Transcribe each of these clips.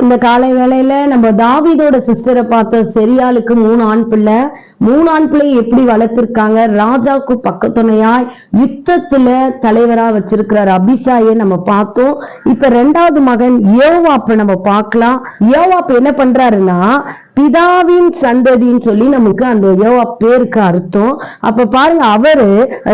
இந்த காலை வேளையில நம்ம தாவிதோட சிஸ்டரை பார்த்தோம் செரியாளுக்கு மூணு ஆண் பிள்ளை. மூணு ஆண் பிள்ளை எப்படி வளர்த்திருக்காங்க? ராஜாவுக்கு பக்கத்துணையா யுத்தத்துல தலைவரா வச்சிருக்கிறார் அபிசாயை நம்ம பார்த்தோம். இப்ப ரெண்டாவது மகன் யோவாப்ப நம்ம பார்க்கலாம். யோவாப்ப என்ன பண்றாருன்னா பிதாவின் சந்ததின்னு சொல்லி நமக்கு அந்த யோவா பேருக்கு அர்த்தம். அப்ப பாருங்க அவரு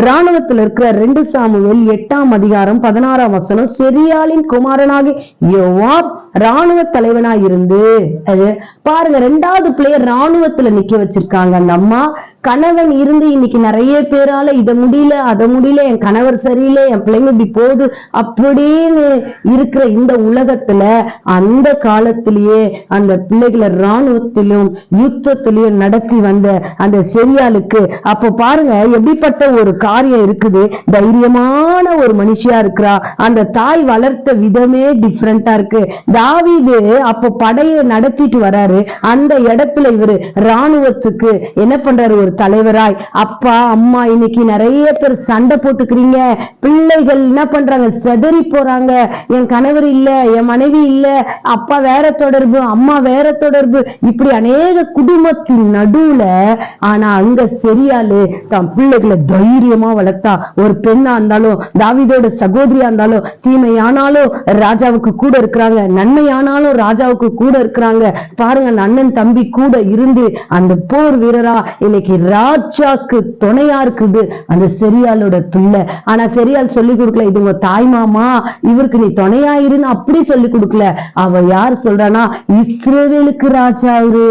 ராணுவத்துல இருக்கிற ரெண்டு சாமுவேல் எட்டாம் அதிகாரம் பதினாறாம் வசனம் செரியாளின் குமாரனாகி யோவாப் ராணுவ தலைவனா இருந்து அது பாருங்க ரெண்டாவது பிள்ளைய ராணுவத்துல நிக்க வச்சிருக்காங்க அந்த அம்மா. கணவன் இருந்து இன்னைக்கு நிறைய பேரால இத முடியல அதை முடியல என் கணவர் சரியில்லை என் பிள்ளைங்க இப்படி போகுது அப்படின்னு இருக்கிற இந்த உலகத்துல அந்த காலத்திலேயே அந்த பிள்ளைகளை இராணுவத்திலும் யுத்தத்திலையும் நடத்தி வந்த அந்த செரியாளுக்கு அப்ப பாருங்க எப்படிப்பட்ட ஒரு காரியம் இருக்குது. தைரியமான ஒரு மனுஷியா இருக்கிறா. அந்த தாய் வளர்த்த விதமே டிஃப்ரெண்டா இருக்கு. தாவிது அப்ப படையை நடத்திட்டு வராரு. அந்த இடத்துல இவரு ராணுவத்துக்கு என்ன பண்றாரு? ஒரு தலைவராய். அப்பா அம்மா இன்னைக்கு நிறைய பேர் சண்டை போட்டுக்கிறீங்க. பிள்ளைகள் என்ன பண்றாங்க? செதறி போறாங்க. என் கணவர் இல்ல என் மனைவி இல்ல. அப்பா வேற தொடர்பு அம்மா வேற தொடர்பு. இப்படி அநேக குடும்பத்தின் நடுவுல ஆனா அங்க சரியாலு தன் பிள்ளைகளை தைரியமா வளர்த்தா. ஒரு பெண்ணா இருந்தாலும் தாவிதோட சகோதரியா இருந்தாலும் தீமையானாலும் ராஜாவுக்கு கூட இருக்கிறாங்க. நன்மையானாலும் ராஜாவுக்கு கூட இருக்கிறாங்க. பாருங்க அண்ணன் தம்பி கூட இருந்து அந்த போர் வீரரா இன்னைக்கு ராஜாக்கு துணையா இருக்குது அந்த செரியாலோட பிள்ளை. ஆனா செரியால் சொல்லி கொடுக்கல இது உங்க தாய் மாமா இவருக்கு நீ துணையா இருன்னு அப்படி சொல்லி கொடுக்கல. அவ யார் சொல்றானா இஸ்ரேவேலுக்கு ராஜா அவரு.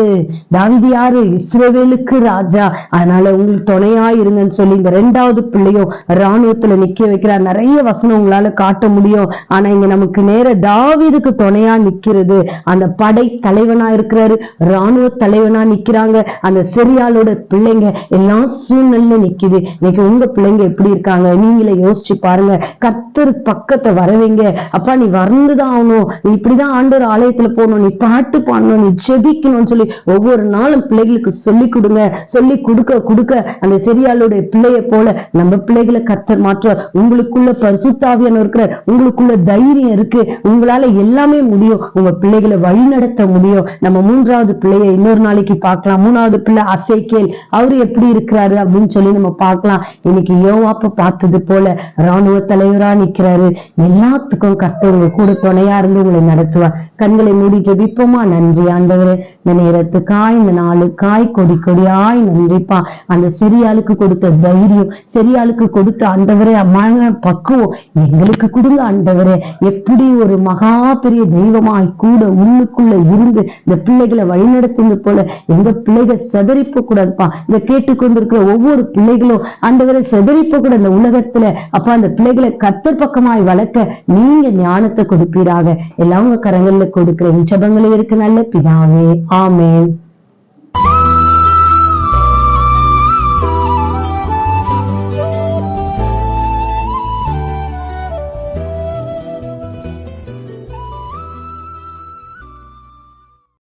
தாவிதி யாரு? இஸ்ரேவேலுக்கு ராஜா. அதனால உங்களுக்கு துணையா இருங்கன்னு சொல்லி இந்த ரெண்டாவது பிள்ளையும் ராணுவத்துல நிக்க வைக்கிறார் நிறைய வசனம் உங்களால காட்ட முடியும். ஆனா இங்க நமக்கு நேர தாவிதுக்கு துணையா நிக்கிறது. அந்த படை தலைவனா இருக்கிறாரு ராணுவ தலைவனா நிக்கிறாங்க. அந்த செரியாளோட பிள்ளைங்க எல்லாம் சூழ்நிலை நிக்குது. இன்னைக்கு உங்க பிள்ளைங்க எப்படி இருக்காங்க? நீங்களே யோசிச்சு பாருங்க. கத்தர் பக்கத்தை வரவைங்க. அப்பா நீ வறந்துதான் ஆகணும். நீ இப்படிதான் ஆண்டோர் ஆலயத்துல போகணும். நீ பாட்டு பாடணும். நீ ஜெபிக்கணும்னு சொல்லி ஒவ்வொரு நாளும் பிள்ளைகளுக்கு சொல்லி கொடுங்க. சொல்லி கொடுக்க கொடுக்க அந்த செரியாளுடைய பிள்ளைய போல நம்ம பிள்ளைகளை கத்தர் மாற்ற உங்களுக்குள்ள பரிசுத்தாவியான இருக்கிற உங்களுக்குள்ள தைரியம் இருக்கு. உங்களால எல்லாமே முடியும். உங்க பிள்ளைகளை வழிநடத்த முடியும். நம்ம மூன்றாவது பிள்ளைய இன்னொரு நாளைக்கு பார்க்கலாம். மூணாவது பிள்ளை அசைக்கேல் அவர் எப்படி இருக்கிறாரு அப்படின்னு சொல்லி நம்ம பார்க்கலாம். இன்னைக்கு யோவாப்ப பார்த்தது போல ராணுவ தலைவரா நிக்கிறாரு. எல்லாத்துக்கும் கர்த்தர் உங்க கூட துணையா இருந்து உங்களை நடத்துவார். கண்களை மூடி ஜெபிப்போமா? நன்றி ஆண்டவரே. இந்த நேரத்துக்காய் இந்த நாளுக்காய் கொடி கொடியாய் நன்றிப்பா. அந்த செரியாளுக்கு கொடுத்த தைரியம் செரியாளுக்கு கொடுத்த ஆண்டவரே அம்மான பக்குவம் எங்களுக்கு கொடுங்க ஆண்டவரே. எப்படி ஒரு மகா பெரிய தெய்வமாய் கூட உள்ளுக்குள்ள இருந்து இந்த பிள்ளைகளை வழிநடத்துவது போல எங்க பிள்ளைகள் செதறிப்ப கூடாதுப்பா இந்த கேட்டுக்கொண்டிருக்கிற ஒவ்வொரு பிள்ளைகளும் ஆண்டவரை செதறிப்ப கூட இந்த உலகத்துல அப்பா அந்த பிள்ளைகளை கத்தர் பக்கமாய் வளர்க்க நீங்க ஞானத்தை கொடுப்பீராக. எல்லாம் உங்க கரங்கள்ல கொடுக்கிற ஜபங்களே இருக்கு நல்ல பிதாவே. ஆமேன்.